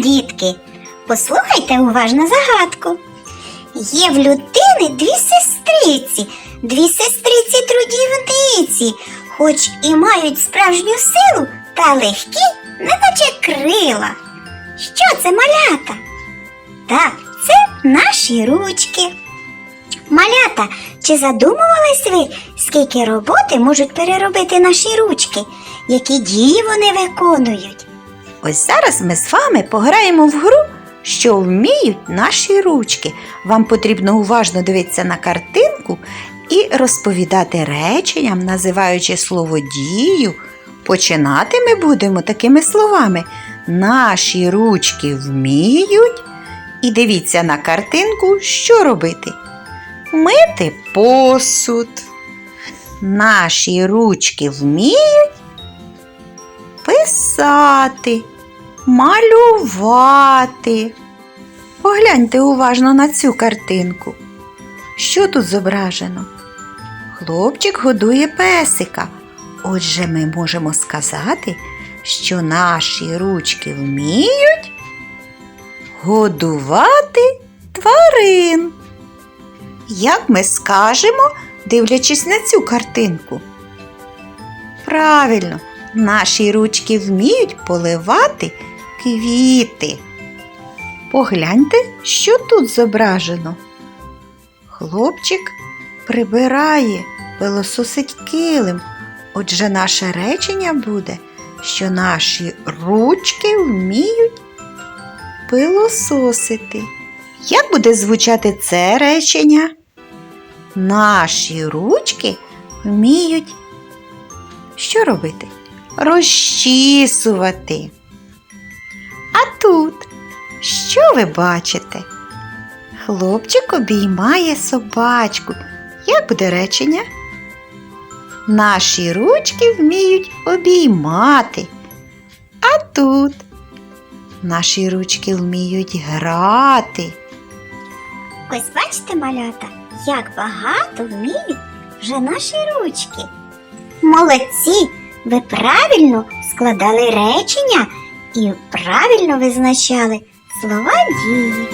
дітки, послухайте уважно загадку. Є в людини дві сестриці, дві сестриці трудівниці, хоч і мають справжню силу та легкі, неначе крила. Що це малята? Так, це наші ручки. Малята, чи задумувались ви, скільки роботи можуть переробити наші ручки, які дії вони виконують? Ось зараз ми з вами пограємо в гру, що вміють наші ручки. Вам потрібно уважно дивитися на картинку і розповідати реченням, називаючи слово дію. Починати ми будемо такими словами. Наші ручки вміють. І дивіться на картинку, що робити. Мити посуд. Наші ручки вміють писати, малювати. Погляньте уважно на цю картинку. Що тут зображено? Хлопчик годує песика. Отже, ми можемо сказати, що наші ручки вміють годувати тварин. Як ми скажемо, дивлячись на цю картинку? Правильно, наші ручки вміють поливати квіти. Погляньте, що тут зображено. Хлопчик прибирає, пилососить килим. Отже, наше речення буде, що наші ручки вміють пилососити. Як буде звучати це речення? Наші ручки вміють що робити? Розчісувати. А тут що ви бачите? Хлопчик обіймає собачку. Як буде речення? Наші ручки вміють обіймати. А тут наші ручки вміють грати. Ось бачите, малята, як багато вміють вже наші ручки. Молодці! Ви правильно складали речення і правильно визначали слова дії.